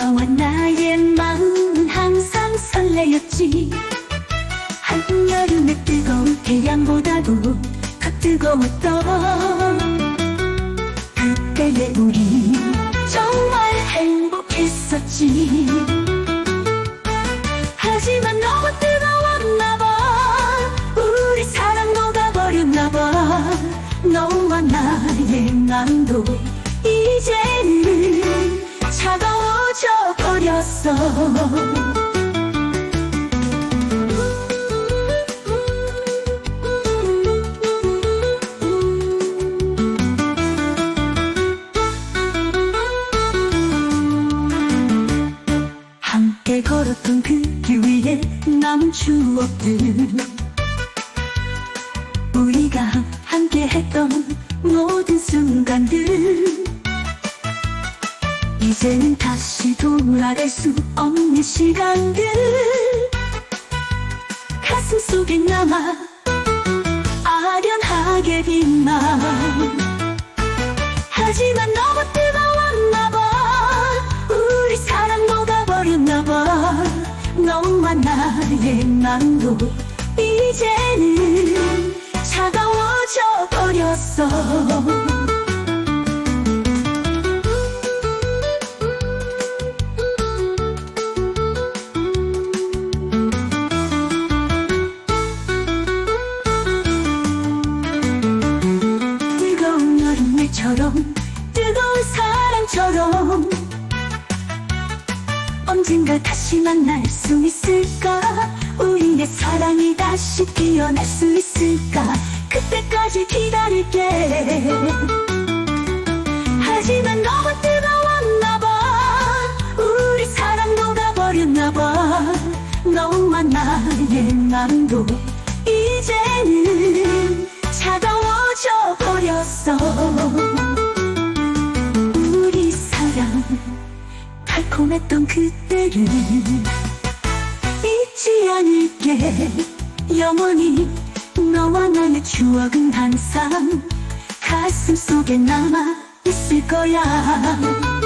너와 나의 마음은 항상 설레였지. 한여름의 뜨거운 태양보다도 더 뜨거웠던 그때의 우리. 정말 행복했었지. 하지만 너무 뜨거웠나봐. 우리 사랑 녹아버렸나봐. 너와 나의 마음도 버렸어. 함께 걸었던 그 길 위에 남은 추억들. 우리가 함께 했던 모든 순간들 이제는 다시 돌아갈 수 없는 시간들. 가슴 속에 남아 아련하게 빛나 하지만 너무 뜨거웠나 봐. 우리 사랑 녹아버렸나 봐. 너와 나의 맘도 이제는 차가워져 버렸어 여름날처럼 뜨거운 사랑처럼. 언젠가 다시 만날 수 있을까? 우리의 사랑이 다시 피어날 수 있을까? 그때까지 기다릴게. 하지만 너무 뜨거웠나봐. 우리 사랑 녹아버렸나봐. 너와 나의 맘도 이제는 달콤했던 그때를 잊지 않을게. 영원히 너와 나의 추억은 항상 가슴 속에 남아 있을 거야